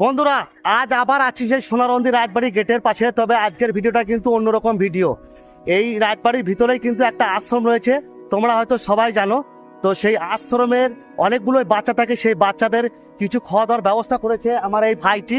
বন্ধুরা, আজ আবার আছি সেই সোনারন্দি রাজবাড়ি গেটের পাশে, তবে আজকের ভিডিওটা কিন্তু অন্যরকম ভিডিও। এই রাজবাড়ির ভিতরেই কিন্তু একটা আশ্রম রয়েছে, তোমরা হয়তো সবাই জানো। তো সেই আশ্রমের অনেকগুলো বাচ্চা থাকে, সেই বাচ্চাদের কিছু খাওয়া দাওয়ার ব্যবস্থা করেছে আমার এই ভাইটি।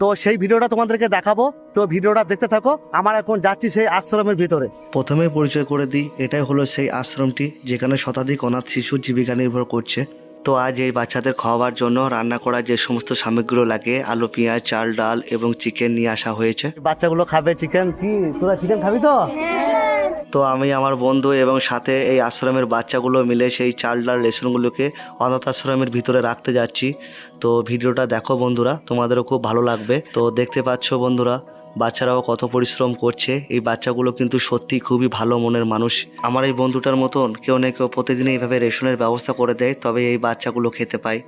তো সেই ভিডিওটা তোমাদেরকে দেখাবো। তো ভিডিওটা দেখতে থাকো, আমার এখন যাচ্ছি সেই আশ্রমের ভিতরে। প্রথমে পরিচয় করে দিই, এটাই হলো সেই আশ্রমটি, যেখানে শতাধিক অনাথ শিশু জীবিকা নির্ভর করছে। তো আজ এই বাচ্চাদের খাওয়াবার জন্য রান্না করার যে সমস্ত সামগ্রীগুলো লাগে আলু পেঁয়াজ চাল ডাল এবং চিকেন নিয়ে আসা হয়েছে। বাচ্চাগুলো খাবে চিকেন? কি? তোরা চিকেন খাবি তো? তো আমি আমার বন্ধু এবং সাথে এই আশ্রমের বাচ্চাগুলো মিলে সেই চাল ডাল রেশনগুলোকে অনাথ আশ্রমের ভিতরে রাখতে যাচ্ছি। তো ভিডিওটা দেখো বন্ধুরা তোমাদেরও খুব ভালো লাগবে। তো দেখতে পাচ্ছ বন্ধুরা বাচ্চারাও কত পরিশ্রম করছে, এই বাচ্চাগুলো কিন্তু সত্যি খুবই ভালো মনের মানুষ। আমার এই বন্ধুটার মতন কেউ না কেউ প্রতিদিন এইভাবে রেশনের ব্যবস্থা করে দেয়, তবে এই বাচ্চাগুলো খেতে পায়।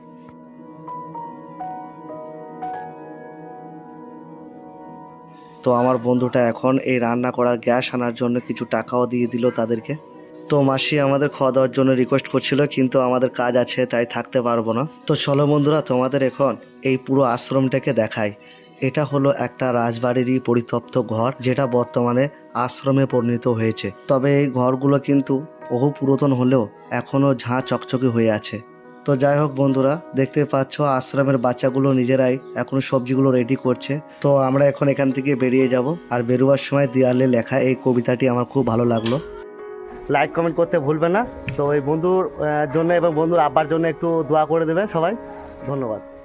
তো আমার বন্ধুটা এখন এই রান্না করার গ্যাস আনার জন্য কিছু টাকাও দিয়ে দিল তাদেরকে। তো মাসি আমাদের খাওয়া দাওয়ার জন্য রিকোয়েস্ট করছিল, কিন্তু আমাদের কাজ আছে, তাই থাকতে পারব না। তো চলো বন্ধুরা, তোমাদের এখন এই পুরো আশ্রমটাকে দেখাই। এটা হলো একটা রাজবাড়িরই পরিতপ্ত ঘর, যেটা বর্তমানে আশ্রমে পরিণত হয়েছে। তবে এই ঘরগুলো কিন্তু বহু পুরাতন হলেও এখনও ঝাঁ চকচকে হয়ে আছে। তো যাই হোক বন্ধুরা, দেখতে পাচ্ছ আশ্রমের বাচ্চাগুলো নিজেরাই এখন সবজিগুলো রেডি করছে। তো আমরা এখন এখান থেকে বেরিয়ে যাব আর বেরোবার সময় দেয়ালে লেখা এই কবিতাটি আমার খুব ভালো লাগল। লাইক কমেন্ট করতে ভুলবেন না। তো এই বন্ধুর জন্য এবং বন্ধুর আব্বার জন্য একটু দোয়া করে দেবেন সবাই। ধন্যবাদ।